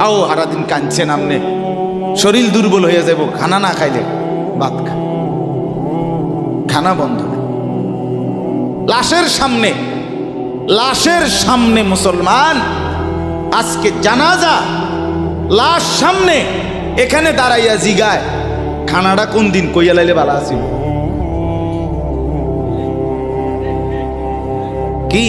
আও সারাদিন কাঁদছেন আমনে শরীর দুর্বল হয়ে যাব, খানা না খাইলে ভাত খা। খানা বন্ধ লাশের সামনে লাশের সামনে মুসলমান, আজকে জানাজা, লাশ সামনে, এখানে দাঁড়াইয়া জিগায়। খানাটা কোন দিন কইয়া লাইলে ভালো আছিল? কি?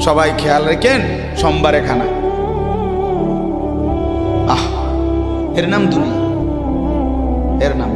সবাই খেয়াল রেখেন সোমবারে খানা আহ এর নাম দুনিয়া এর নাম।